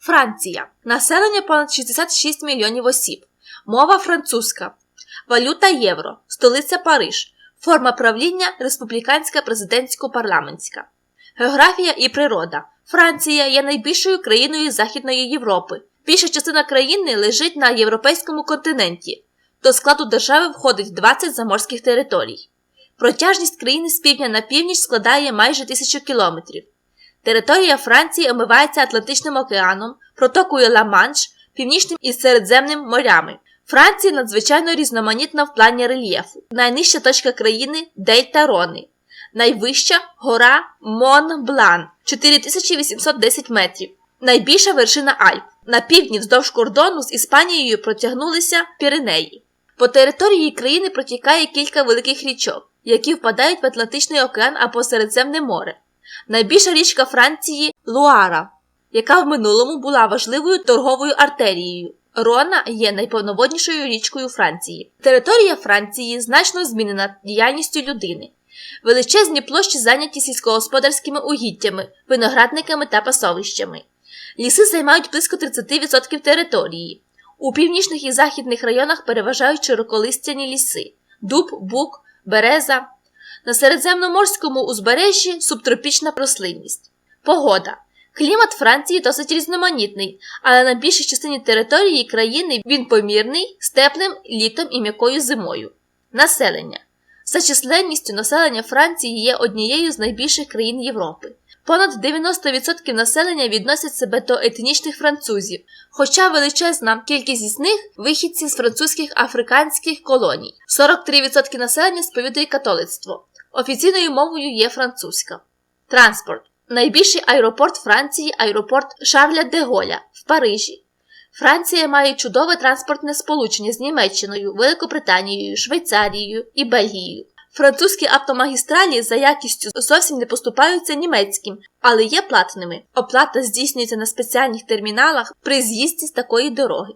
Франція. Населення понад 66 мільйонів осіб. Мова французька. Валюта євро. Столиця Париж. Форма правління республіканська президентсько-парламентська. Географія і природа. Франція є найбільшою країною Західної Європи. Більша частина країни лежить на європейському континенті. До складу держави входить 20 заморських територій. Протяжність країни з півдня на північ складає майже тисячу кілометрів. Територія Франції омивається Атлантичним океаном, протокою Ла-Манш, Північним і Середземним морями. Франція надзвичайно різноманітна в плані рельєфу. Найнижча точка країни Дельта Рони. Найвища гора Мон-Блан 4810 метрів. Найбільша вершина Альп. На півдні вздовж кордону з Іспанією протягнулися Піренеї. По території країни протікає кілька великих річок, які впадають в Атлантичний океан або Середземне море. Найбільша річка Франції Луара, яка в минулому була важливою торговою артерією. Рона є найповноводнішою річкою Франції. Територія Франції значно змінена діяльністю людини. Величезні площі зайняті сільськогосподарськими угіддями, виноградниками та пасовищами. Ліси займають близько 30% території. У північних і західних районах переважають широколистяні ліси дуб, бук, береза. На середземноморському узбережжі субтропічна рослинність. Погода. Клімат Франції досить різноманітний, але на більшій частині території країни він помірний з теплим літом і м'якою зимою. Населення. За численністю населення Франції є однією з найбільших країн Європи. Понад 90% населення відносять себе до етнічних французів, хоча величезна кількість із них вихідці з французьких африканських колоній. 43% населення сповідує католицтво. Офіційною мовою є французька. Транспорт. Найбільший аеропорт Франції аеропорт Шарля де Голля в Парижі. Франція має чудове транспортне сполучення з Німеччиною, Великобританією, Швейцарією і Бельгією. Французькі автомагістралі за якістю зовсім не поступаються німецьким, але є платними. Оплата здійснюється на спеціальних терміналах при з'їзді з такої дороги.